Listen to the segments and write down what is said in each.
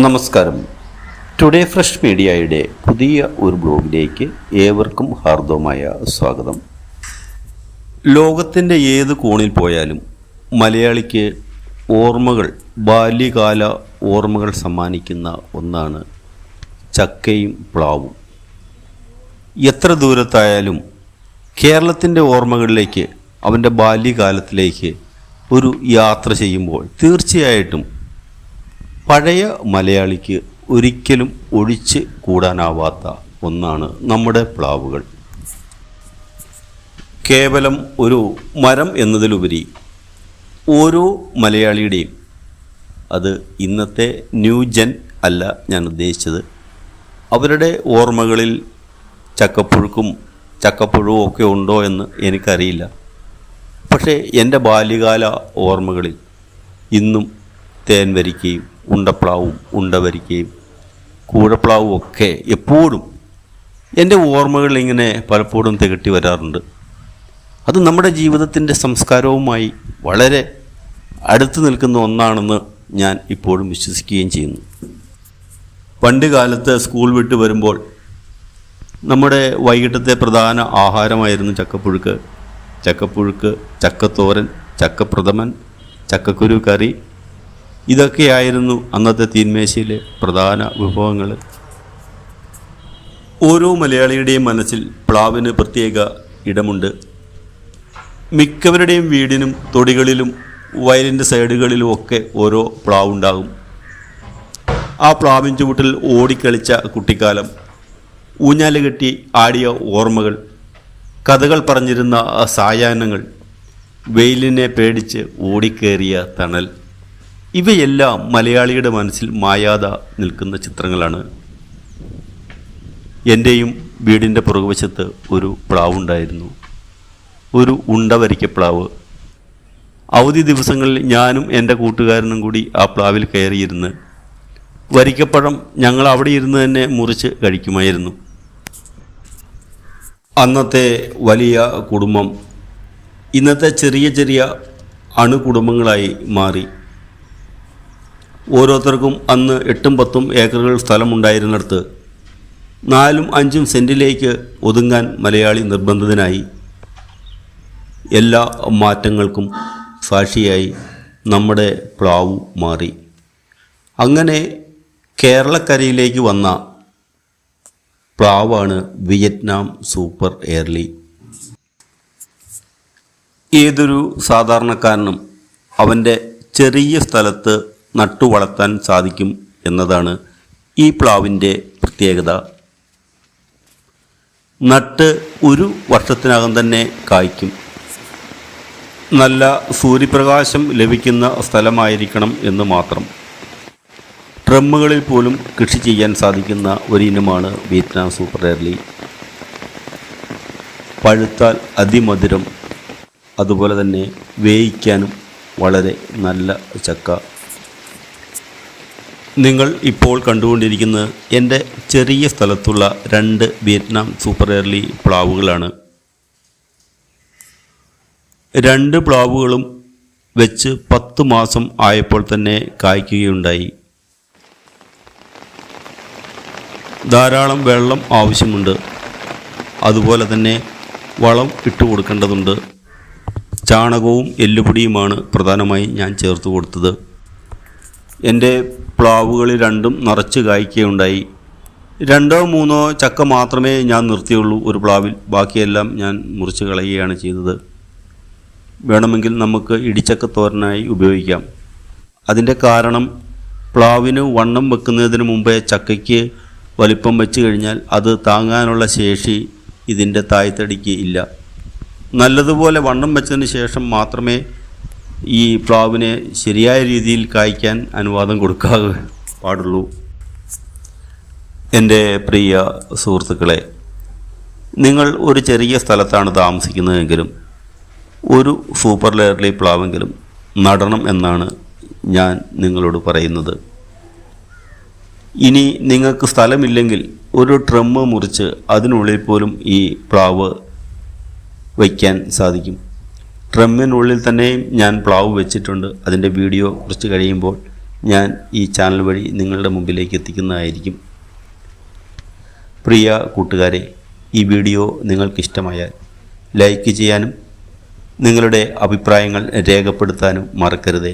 നമസ്കാരം. Today fresh മീഡിയയുടെ പുതിയ ഒരു ബ്ലോഗിലേക്ക് ഏവർക്കും ഹാർദവമായ സ്വാഗതം. ലോകത്തിന്റെ ഏത് കോണിൽ പോയാലും മലയാളിക്ക് ഓർമ്മകൾ ബാല്യകാല ഓർമ്മകൾ സമ്മാനിക്കുന്ന ഒന്നാണ് ചക്കയും പ്ലാവും. എത്ര ദൂരത്തായാലും കേരളത്തിന്റെ ഓർമ്മകളിലേക്ക് അവന്റെ ബാല്യകാലത്തിലേക്ക് ഒരു യാത്ര ചെയ്യുമ്പോൾ തീർച്ചയായിട്ടും പഴയ മലയാളിക്ക് ഒരിക്കലും ഒഴിച്ച് കൂടാനാവാത്ത ഒന്നാണ് നമ്മുടെ പ്ലാവുകൾ. കേവലം ഒരു മരം എന്നതിലുപരി ഓരോ മലയാളിയുടെയും അത് ഇന്നത്തെ ന്യൂ ജൻ അല്ല ഞാൻ ഉദ്ദേശിച്ചത്. അവരുടെ ഓർമ്മകളിൽ ചക്കപ്പുഴുക്കും ചക്കപ്പുഴുവും ഒക്കെ ഉണ്ടോ എന്ന് എനിക്കറിയില്ല. പക്ഷേ എന്റെ ബാല്യകാല ഓർമ്മകളിൽ ഇന്നും തേൻ വരിക്കയും ഉണ്ടപ്ലാവും ഉണ്ടവരിക്കയും കൂഴപ്ലാവും ഒക്കെ എപ്പോഴും എന്റെ ഓർമ്മകളിൽ ഇങ്ങനെ പലപ്പോഴും തികട്ടി വരാറുണ്ട്. അത് നമ്മുടെ ജീവിതത്തിന്റെ സംസ്കാരവുമായി വളരെ അടുത്ത് നിൽക്കുന്ന ഒന്നാണെന്ന് ഞാൻ ഇപ്പോഴും വിശ്വസിക്കുകയും ചെയ്യുന്നു. പണ്ട് കാലത്ത് സ്കൂൾ വിട്ട് വരുമ്പോൾ നമ്മുടെ വൈകിട്ടത്തെ പ്രധാന ആഹാരമായിരുന്നു ചക്കപ്പുഴുക്ക്. ചക്കപ്പുഴുക്ക് ചക്കത്തോരൻ ചക്കപ്രഥമൻ ചക്കക്കുരു കറി ഇതൊക്കെയായിരുന്നു അന്നത്തെ തീന്മേശയിലെ പ്രധാന വിഭവങ്ങൾ. ഓരോ മലയാളിയുടെയും മനസ്സിൽ പ്ലാവിന് പ്രത്യേക ഇടമുണ്ട്. മിക്കവരുടെയും വീടിനും തൊടികളിലും വയലിന്റെ സൈഡുകളിലും ഒക്കെ ഓരോ പ്ലാവുണ്ടാകും. ആ പ്ലാവിൻ ചുവട്ടിൽ ഓടിക്കളിച്ച കുട്ടിക്കാലം ഊഞ്ഞാൽ കെട്ടി ആടിയ ഓർമ്മകൾ കഥകൾ പറഞ്ഞിരുന്ന സായാഹ്നങ്ങൾ വെയിലിനെ പേടിച്ച് ഓടിക്കേറിയ തണൽ. ഇവയെല്ലാം മലയാളിയുടെ മനസ്സിൽ മായാത നിൽക്കുന്ന ചിത്രങ്ങളാണ്. എന്റെയും വീടിന്റെ പുറകുവശത്ത് ഒരു പ്ലാവുണ്ടായിരുന്നു ഒരു ഉണ്ട വരിക്കപ്ലാവ് അവധി ദിവസങ്ങളിൽ ഞാനും എന്റെ കൂട്ടുകാരനും കൂടി ആ പ്ലാവിൽ കയറിയിരുന്ന് വരിക്കപ്പഴം ഞങ്ങൾ അവിടെ ഇരുന്ന് തന്നെ മുറിച്ച് കഴിക്കുമായിരുന്നു. അന്നത്തെ വലിയ കുടുംബം ഇന്നത്തെ ചെറിയ ചെറിയ അണുകുടുംബങ്ങളായി മാറി. ഓരോരുത്തർക്കും അന്ന് എട്ടും പത്തും ഏക്കറുകൾ സ്ഥലമുണ്ടായിരുന്നിടത്ത് നാലും അഞ്ചും സെന്റിലേക്ക് ഒതുങ്ങാൻ മലയാളി നിർബന്ധിതനായി. എല്ലാ മാറ്റങ്ങൾക്കും സാക്ഷിയായി നമ്മുടെ പ്ലാവു മാറി. അങ്ങനെ കേരളക്കരയിലേക്ക് വന്ന പ്ലാവാണ് വിയറ്റ്നാം സൂപ്പർ എയർലി ഏതൊരു സാധാരണക്കാരനും അവന്റെ ചെറിയ സ്ഥലത്ത് നട്ടു വളർത്താൻ സാധിക്കും എന്നതാണ് ഈ പ്ലാവിന്റെ പ്രത്യേകത. നട്ട് ഒരു വർഷത്തിനകം തന്നെ കായ്ക്കും. നല്ല സൂര്യപ്രകാശം ലഭിക്കുന്ന സ്ഥലമായിരിക്കണം എന്ന് മാത്രം. ഡ്രമ്മുകളിൽ പോലും കൃഷി ചെയ്യാൻ സാധിക്കുന്ന ഒരു ഇനമാണ് വിയറ്റ്നാം സൂപ്പർ എർലി പഴുത്താൽ അതിമധുരം അതുപോലെ തന്നെ വേവിക്കാനും വളരെ നല്ല ചക്ക. നിങ്ങൾ ഇപ്പോൾ കണ്ടുകൊണ്ടിരിക്കുന്ന എന്റെ ചെറിയ സ്ഥലത്തുള്ള രണ്ട് വിയറ്റ്നാം സൂപ്പർ എയർലി പ്ലാവുകളാണ്. രണ്ട് പ്ലാവുകളും വെച്ച് പത്ത് മാസം ആയപ്പോൾ തന്നെ കായ്ക്കുകയുണ്ടായി. ധാരാളം വെള്ളം ആവശ്യമുണ്ട്. അതുപോലെ തന്നെ വളം ഇട്ട് കൊടുക്കേണ്ടതുണ്ട്. ചാണകവും എല്ലുപൊടിയുമാണ് പ്രധാനമായി ഞാൻ ചേർത്ത് കൊടുത്തത്. എന്റെ പ്ലാവുകളിൽ രണ്ടും നിറച്ച് കായ്ക്കുകയുണ്ടായി. രണ്ടോ മൂന്നോ ചക്ക മാത്രമേ ഞാൻ നിർത്തിയുള്ളൂ. ഒരു പ്ലാവിൽ ബാക്കിയെല്ലാം ഞാൻ മുറിച്ച് കളയുകയാണ് ചെയ്തത്. വേണമെങ്കിൽ നമുക്ക് ഇടിച്ചക്ക തോരനായി ഉപയോഗിക്കാം. അതിന്റെ കാരണം പ്ലാവിന് വണ്ണം വെക്കുന്നതിന് മുമ്പേ ചക്കയ്ക്ക് വലിപ്പം വെച്ച് കഴിഞ്ഞാൽ അത് താങ്ങാനുള്ള ശേഷി ഇതിന്റെ തായ്തടിക്ക് ഇല്ല. നല്ലതുപോലെ വണ്ണം വെച്ചതിന് ശേഷം മാത്രമേ ഈ പ്ലാവിനെ ശരിയായ രീതിയിൽ കായ്ക്കാൻ അനുവാദം കൊടുക്കാതെ പാടുള്ളൂ. എന്റെ പ്രിയ സുഹൃത്തുക്കളെ നിങ്ങൾ ഒരു ചെറിയ സ്ഥലത്താണ് താമസിക്കുന്നതെങ്കിലും ഒരു സൂപ്പർ ലെയർലി പ്ലാവെങ്കിലും നടണം എന്നാണ് ഞാൻ നിങ്ങളോട് പറയുന്നത്. ഇനി നിങ്ങൾക്ക് സ്ഥലമില്ലെങ്കിൽ ഒരു ട്രമ്മ് മുറിച്ച് അതിനുള്ളിൽ പോലും ഈ പ്ലാവ് വയ്ക്കാൻ സാധിക്കും. ട്രമ്മിനുള്ളിൽ തന്നെയും ഞാൻ പ്ലാവ് വെച്ചിട്ടുണ്ട്. അതിന്റെ വീഡിയോ കുറച്ച് കഴിയുമ്പോൾ ഞാൻ ഈ ചാനൽ വഴി നിങ്ങളുടെ മുമ്പിലേക്ക് എത്തിക്കുന്നതായിരിക്കും. പ്രിയ കൂട്ടുകാരെ ഈ വീഡിയോ നിങ്ങൾക്കിഷ്ടമായാൽ ലൈക്ക് ചെയ്യാനും നിങ്ങളുടെ അഭിപ്രായങ്ങൾ രേഖപ്പെടുത്താനും മറക്കരുതേ.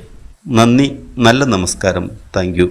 നന്ദി നല്ല നമസ്കാരം. താങ്ക്